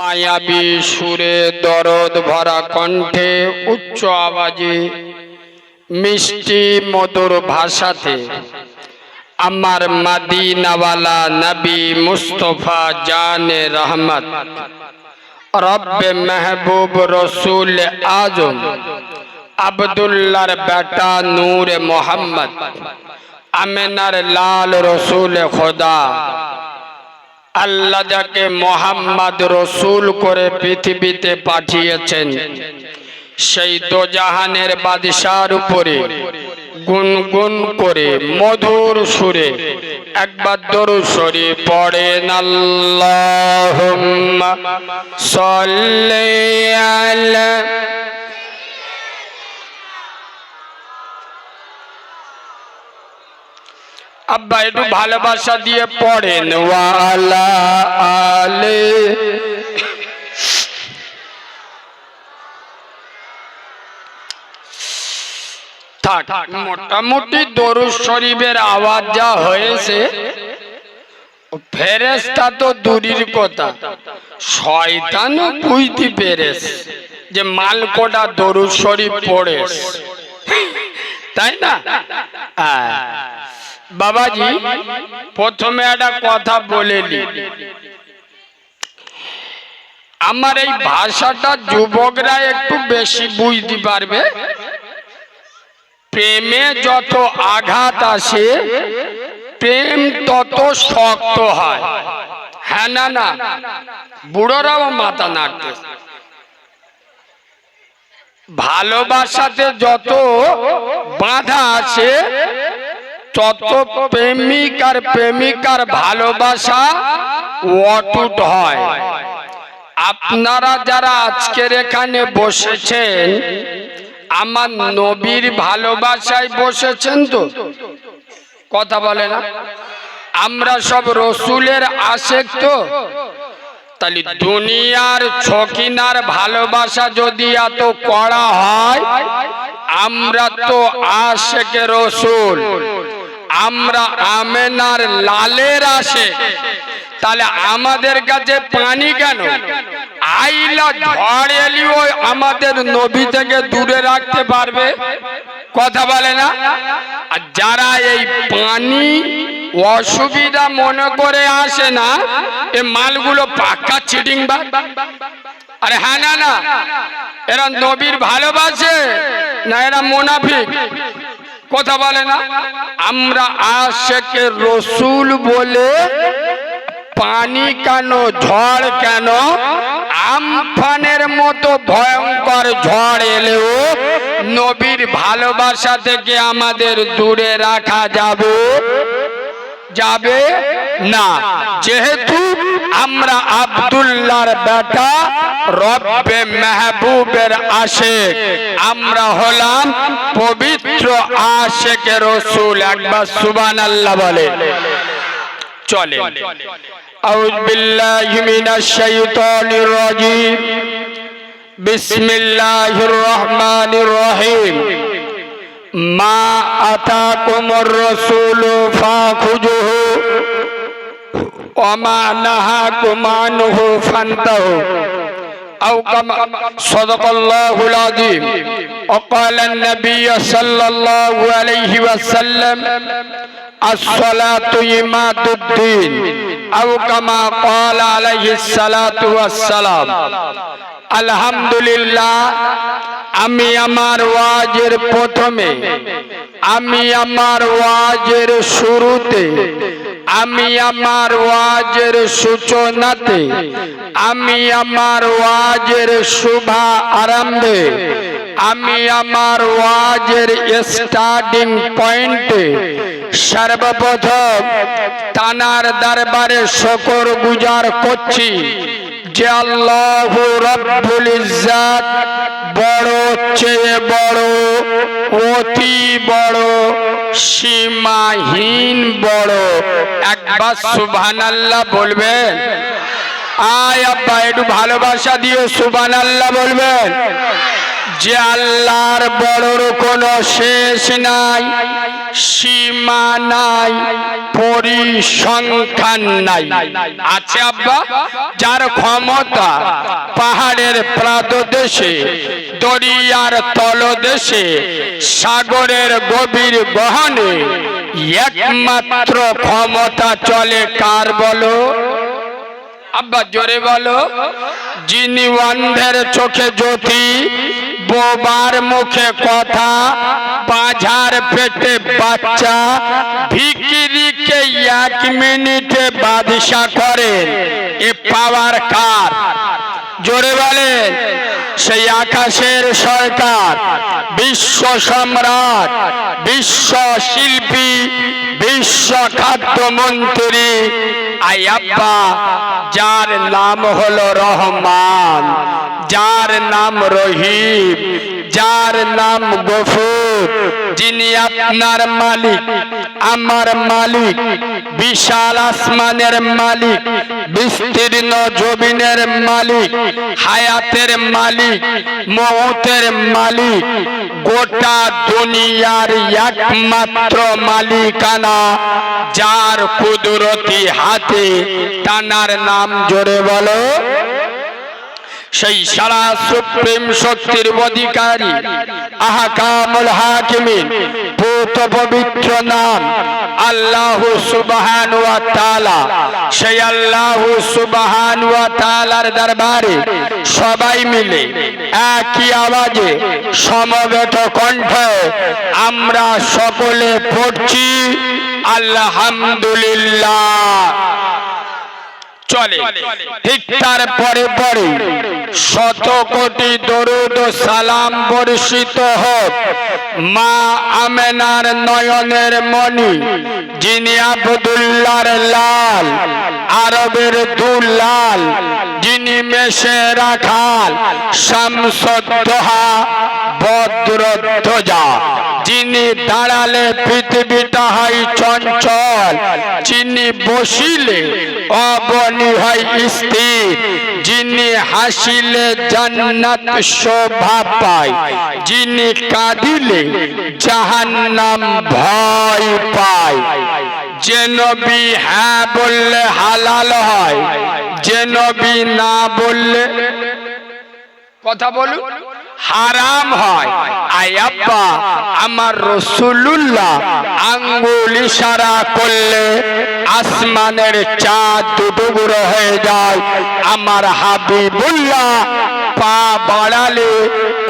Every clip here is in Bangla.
মায়াবী সুরে দরদ ভরা কণ্ঠে উচ্চ আওয়াজে মিষ্টি মধুর ভাষাতে, আমার মাদিনাওয়ালা নবী মুস্তফা জানে রহমত, রব্বে মেহবুব রসুল আজম, আবদুল্লার বেটা নূর মোহাম্মদ, আমেনার লাল রসুল খোদা। আল্লাহ যাকে মোহাম্মদ রসুল করে পৃথিবীতে পাঠিয়েছেন, সেই দোজাহানের বাদশার উপরে গুনগুন করে মধুর সুরে একবার দরু সরি পড়েন আল্লাহ সাল্লি আব্বা একটু ভালোবাসা দিয়ে পড়েন। ওয়ালা আলে। থাক মোটামুটি দরুদ শরীফের আওয়াজ যা হয়েছে ফেরেস্তা তো দূরের কথা। শয়তানও বুঝতে পেরেছে যে মালকোটা দরুদ শরীফ পড়েছে তাই না? হ্যাঁ। বাবাজি, প্রথমে একটা কথা বলে নি। আমার এই ভাষাটা যুবকরা একটু বেশি বুঝতে পারবে। প্রেমে যত আঘাত আসে, প্রেম তত শক্ত হয়। হ্যাঁ না না। বুড়োরাও মাথা নাড়তে। ভালোবাসাতে যত বাধা আছে তত প্রেমিক আর প্রেমিকার ভালোবাসা অটুট হয়। আপনারা যারা আজকের এখানে বসেছেন, আমার নবীর ভালোবাসায় বসেছেন তো? কথা বলে না? আমরা সব রসুলের আশেক তো? তাহলে দুনিয়ার ছকিনার ভালোবাসা যদি এত কড়া হয়, আমরা তো আশেকে রসুল। আমরা আমেনার লালের আসে। তাহলে আমাদের কাছে পানি কেন? আইলা ঝড় এলিও আমাদের নবী থেকে দূরে রাখতে পারবে? কথা বলে না? আর যারা এই পানি অসুবিধা মনে করে আসে না, এ মালগুলো পাক্কা চিটিং বা? আরে হ্যাঁ না না। এরা নবীর ভালোবাসে না এরা মোনাফিক? কথা বলে না। আমরা আশেকে রসুল বলে পানি কেন, ঝড় কেন? আমফানের মতো ভয়ঙ্কর ঝড় এলেও নবীর ভালোবাসা থেকে আমাদের দূরে রাখা যাবে। যাবে না যেহেতু আমরা আব্দুল্লাহর বেটা রব্বে মেহবুবের আসে আমরা হলাম পবিত্র আশেকে রসুল একবার সুবান আল্লাহ বলে চলে أعوذ بالله من الشيطان الرجيم بسم الله الرحمن الرحيم ما أتاكم الرسول فاخذوه وما نهاكم عنه فانتهوا أو كما صدق الله العظيم وقال النبي صلى الله عليه وسلم الصلاة إماد الدين أو كما قال عليه الصلاة والسلام আলহামদুলিল্লাহ, আমি আমার ওয়াজের প্রথমে, আমি আমার ওয়াজের শুরুতে, আমি আমার ওয়াজের সূচনাতে, আমি আমার ওয়াজের শুভা আরম্ভে, আমি আমার ওয়াজের স্টার্টিং পয়েন্টে সর্বপ্রথম তানার দরবারে শকর গুজার করছি। যে আল্লাহ রব্বুল ইজ্জাত বড় চেয়ে বড়, অতি বড়, সীমাহীন বড়। একবার সুবহানাল্লাহ বলবেন। আয় আব্বা, একটু ভালোবাসা দিয়ে সুবহানাল্লাহ বলবেন। যে আল্লাহর বড়র কোনো শেষ নাই, সীমা নাই, পরিসংখ্যান নাই। আছে আব্বা? যার ক্ষমতা পাহাড়ের প্রাদদেশে দরিয়ার তলদেশে, সাগরের গভীর গহনে, একমাত্র ক্ষমতা চলে কার বলো? আব্বা, জোরে বলো। যিনি অন্ধের চোখে জ্যোতি, বোবার মুখে কথা বাজার পেটে বাচ্চা, ভিকিরিকে এক মিনিটে বাদশা করে এ পাওয়ার কার? জোরে বলেন। সেই আকাশের সরকার, বিশ্ব সম্রাট, বিশ্ব শিল্পী, বিশ্ব খাদ্যমন্ত্রী আয়াব্বা যার নাম হলো রহমান, যার নাম রহিম, যার নাম গফুর, যিনি আপনার মালিক। আমার মালিক, বিশাল আসমানের মালিক, বিস্তীর্ণ জমিনের মালিক, হায়াতের মালিক, মৌতের মালিক, গোটা দুনিয়ার একমাত্র মালিকানা, যার কুদরতি হাতে টানার নাম জোরে বলো। সেই সারা সুপ্রিম শক্তির অধিকারী, আহকামুল হাকিমিন পুত পবিত্র নাম। আল্লাহ সুবহান ওয়া তাআলা। সেই আল্লাহ সুবহান ওয়া তাআলার দরবারে সবাই মিলে একই আওয়াজে সমবেত কণ্ঠে আমরা সকলে পড়ছি, আলহামদুলিল্লাহ। চলে, ঠিক তার পরে পরে শত কোটি দরুদ সালাম বর্ষিত হোক। মা আমেনার নয়নের মণি, যিনি আবদুল্লার লাল, আরবের দুলাল, যিনি মেশে রাখাল শামসদ্দোহা বদ্রধ্বজা যিনি দাঁড়ালে পৃথিবীটা হয় চঞ্চল, যিনি বসিলে অবনি হয় স্থির, যিনি হাসিলে জান্নাত শোভা পায়। যিনি কাঁদিলে জাহান্নাম ভয় পায়। যে নবী হ্যাঁ বললে হালাল হয়, যে নবী না বললে কথা বলুন। হারাম হয়। আয়াব্বা আমার রসুল্লাহ আঙ্গুল ইশারা করলে আসমানের চাঁদ দুটুকরো হয়ে আমার হাবিবুল্লাহ পা বাড়ালে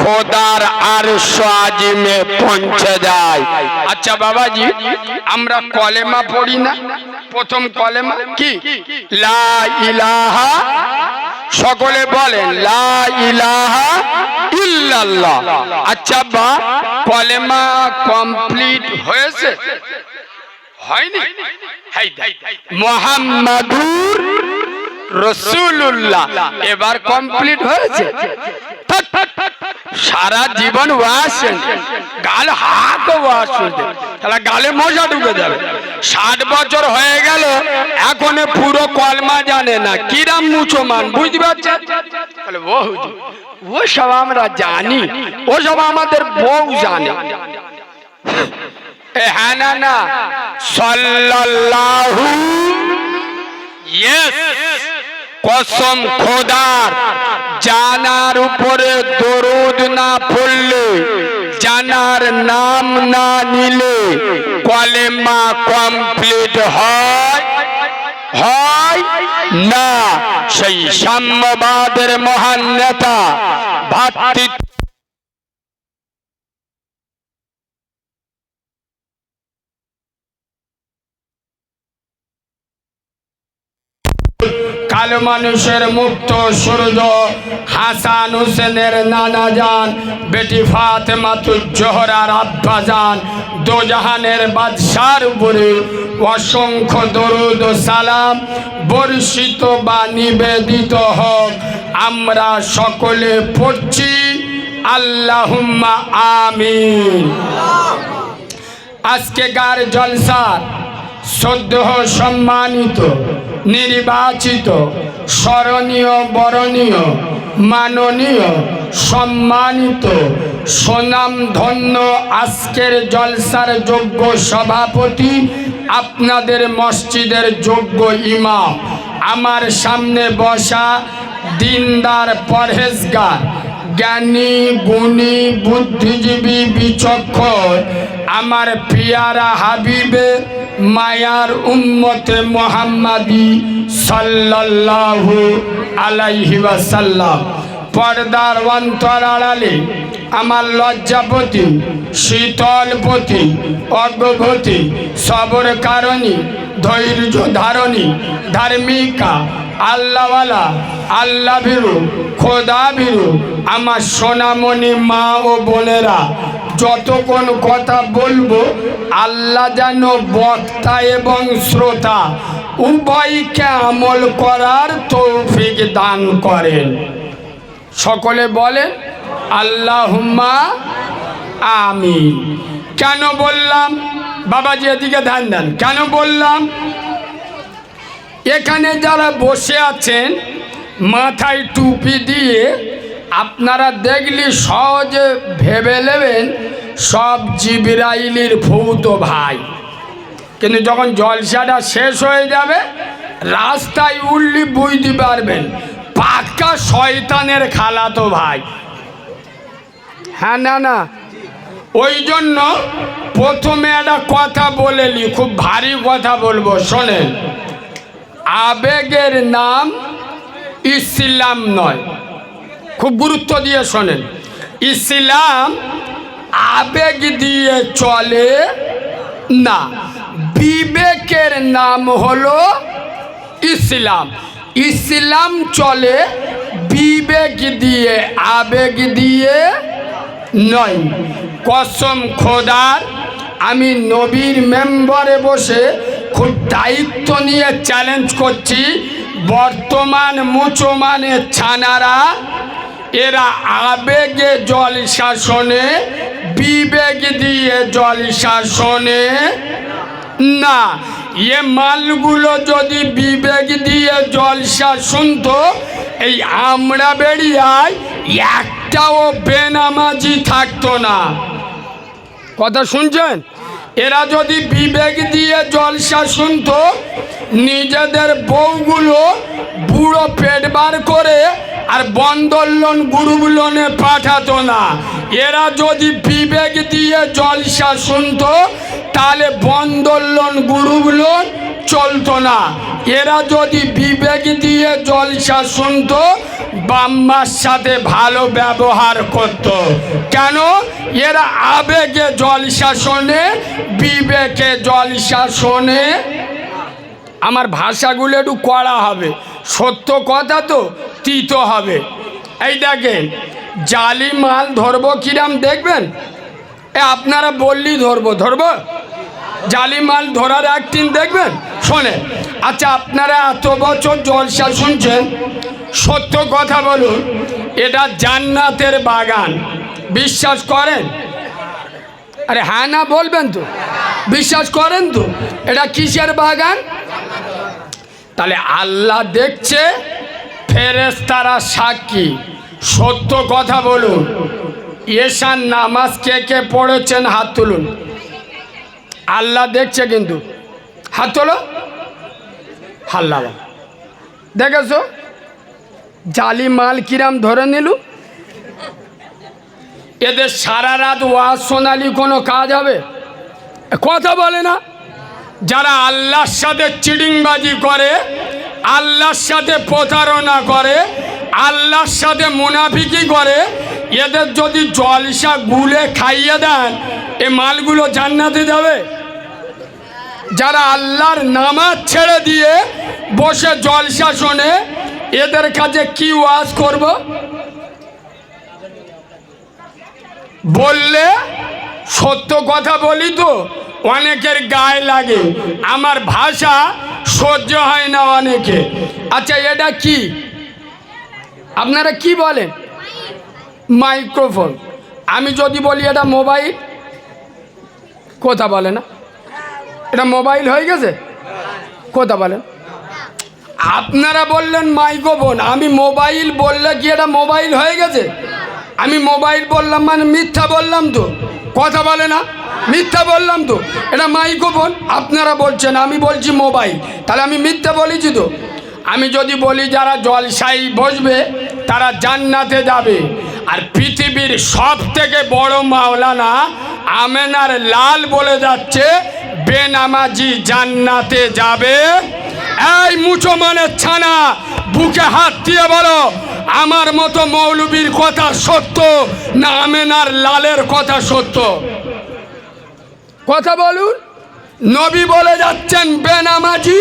খোদার আর সাজিমে পৌঁছে যায়। আচ্ছা বাবাজি, আমরা কলেমা পড়ি না? প্রথম কলেমা কি? লা ইলাহা, সকলে বলেন, লা ইলাহা ইল্লাল্লাহ। আচ্ছা বা, কলেমা কমপ্লিট হয়েছে? হয়নি? মোহাম্মদুর রসুল্লাহ এবার কমপ্লিট হয়েছে। সারা জীবন ওয়াজ শুনছে গাল হাত তাহলে গালে মজা ঢুকে যাবে। ষাট বছর হয়ে গেল, এখন পুরো কলমা জানে না। কিরাম মুসলমান বুঝতে পারছেন? বলে ও সব আমরা জানি। ও সব আমাদের বউ জানে। হ্যাঁ না না। সাল্লাল্লাহু কসম খোদার, জানার উপরে দরুদ না পড়লে, জানার নাম না নিলে কলেমা কমপ্লিট হয় হয় না। সেই সাম্যবাদের মহান নেতা, ভাতৃত্ব কালো মানুষের মুক্ত সূর্য হাসান হোসেনের নানা যান বেটি ফাতেমাতুল জোহরার আব্বা যান দোজাহানের বাদশার উপরে অসংখ্য দরুদ সালাম বর্ষিত বা নিবেদিত হোক। আমরা সকলে পড়ছি, আল্লাহুম্মা আমিন। আজকে গার জলসার সদ্য সম্মানিত নির্বাচিত, স্মরণীয়, বরণীয়, মাননীয়, সম্মানিত সোনাম ধন্য আজকের জলসার যোগ্য সভাপতি আপনাদের মসজিদের যোগ্য ইমাম। আমার সামনে বসা দিনদার পরহেজগার জ্ঞানী, গুণী, বুদ্ধিজীবী, বিচক্ষণ। আমার পিয়ারা হাবিবে, মায়ার উম্মতে মোহাম্মদী সাল্লাল্লাহু আলাইহি ওয়াসাল্লাম। পর্দার অন্তর আড়ালে আমার লজ্জাপতি, শীতলপতি অজ্ঞপতি সবর কারণী ধৈর্য ধারণী, ধার্মিকা, আল্লাহওয়ালা আল্লাহ ভীরু খোদা ভীরু আমার সোনামণি মা ও বোনেরা, যতক্ষণ কথা বলব, আল্লাহ যেন বক্তা এবং শ্রোতা উভয়কে আমল করার তৌফিক দান করেন। সকলে বলেন, আল্লাহুম্মা আমিন। কেন বললাম? বাবাজি এদিকে ধ্যান দেন। কেন বললাম? এখানে যারা বসে আছেন, মাথায় টুপি দিয়ে আপনারা দেখলি সহজে ভেবে নেবেন, সব জিবিরাইলির ভৌত ভাই। কিন্তু যখন জলসাটা শেষ হয়ে যাবে, রাস্তায় উঠলি বুঝতে পারবেন। পাক্কা শয়তানের খালাতো ভাই। হ্যাঁ না না। ওই জন্য প্রথমে একটা কথা বলেলি খুব ভারী কথা বলব, শোনেন। আবেগের নাম ইসলাম নয়। খুব গুরুত্ব দিয়ে শোনেন। ইসলাম আবেগ দিয়ে চলে না, বিবেকের নাম হলো ইসলাম। ইসলাম চলে বিবেক দিয়ে, আবেগ দিয়ে নয়। কসম খোদার, আমি নবীর মেম্বারে বসে খুব দায়িত্ব নিয়ে চ্যালেঞ্জ করছি। বর্তমান মুচমানের ছানারা, এরা আবেগে জল শাসনে বিবেক দিয়ে জল শাসনে। না, এ মালগুলো যদি বিবেক দিয়ে জল জলসা শুনতো এই আমরা বেরিয়ায় একটাও বেনামাজি থাকতো না। কথা শুনছেন? এরা যদি বিবেক দিয়ে জলসা শুনতো, নিজেদের বউগুলো বুড়ো পেট বার করে আর বন্দর লোন গ্রুপ লোনে পাঠাতো না। এরা যদি বিবেক দিয়ে জলসা শুনতো, তাহলে বন্দর লোন লোন চলতো না। এরা যদি বিবেক দিয়ে জলসা শুনতো, বাম্মার সাথে ভালো ব্যবহার করত। কেন? এরা আবেগে জলসা শোনে, বিবেকে জলসা শোনে। আমার ভাষাগুলো একটু কড়া হবে। সত্য কথা তো, তিতো হবে। এই দেখেন, জালি মাল ধরবো কিরাম দেখবেন? এ আপনারা বললি ধরবো ধরবো? জালি মাল ধরার একদিন দেখবেন? শোনে আচ্ছা আপনারা এত বছর জলসা শুনছেন? সত্য কথা বলুন, এটা জান্নাতের বাগান। বিশ্বাস করেন? আরে হ্যাঁ না, বলবেন তো। বিশ্বাস করেন তো? এটা কিসের বাগান? তাহলে আল্লাহ দেখছে ফেরেস্তারা সাক্ষী। সত্য কথা বলুন এশান নামাজ কে কে পড়েছেন হাত তুলুন। আল্লাহ দেখছে কিন্তু। হাত তোলো। হাল্লা দেখেছ? জালি মাল কিরাম ধরে নিল? এদের সারা রাত ওয়াজ শোনালি কোনো কাজ হবে? কথা বলে না। যারা আল্লাহর সাথে চিডিংবাজি করে, আল্লাহর সাথে প্রতারণা করে, আল্লাহর সাথে মুনাফিকি করে, এদের যদি জলসা গুলে খাইয়ে দেন, এ মালগুলো জান্নাতে যাবে? যারা আল্লাহর নামাজ ছেড়ে দিয়ে বসে জলসা শোনে, এদের কাছে কি ওয়াজ করব? বললে সত্য কথা বলি তো, অনেকের গায়ে লাগে। আমার ভাষা সহ্য হয় না অনেকে। আচ্ছা এটা কি? আপনারা কি বলেন? মাইক্রোফোন। আমি যদি বলি এটা মোবাইল, কথা বলে না। এটা মোবাইল হয়ে গেছে? কথা বলেন? আপনারা বললেন মাইক্রোফোন আমি মোবাইল বললে কি এটা মোবাইল হয়ে গেছে? আমি মোবাইল বললাম মানে মিথ্যা বললাম তো। কথা বলে না, মিথ্যা বললাম তো। এটা মাইক্রোফোন আপনারা বলছেন, আমি বলছি মোবাইল। তাহলে আমি মিথ্যা বলেছি তো। আমি যদি বলি যারা জলসাই বসবে, তারা জান্নাতে যাবে। আর পৃথিবীর সব থেকে বড় মাওলানা আমেনার লাল বলে যাচ্ছে বেনামাজি জান্নাতে যাবে। এই মুসলমানের ছানা, বুকে হাত দিয়ে বলো, আমার মতো মৌলবীর কথা সত্য না আমেনার লালের কথা সত্য? কথা বলুন। নবী বলে যাচ্ছেন বেনামাজি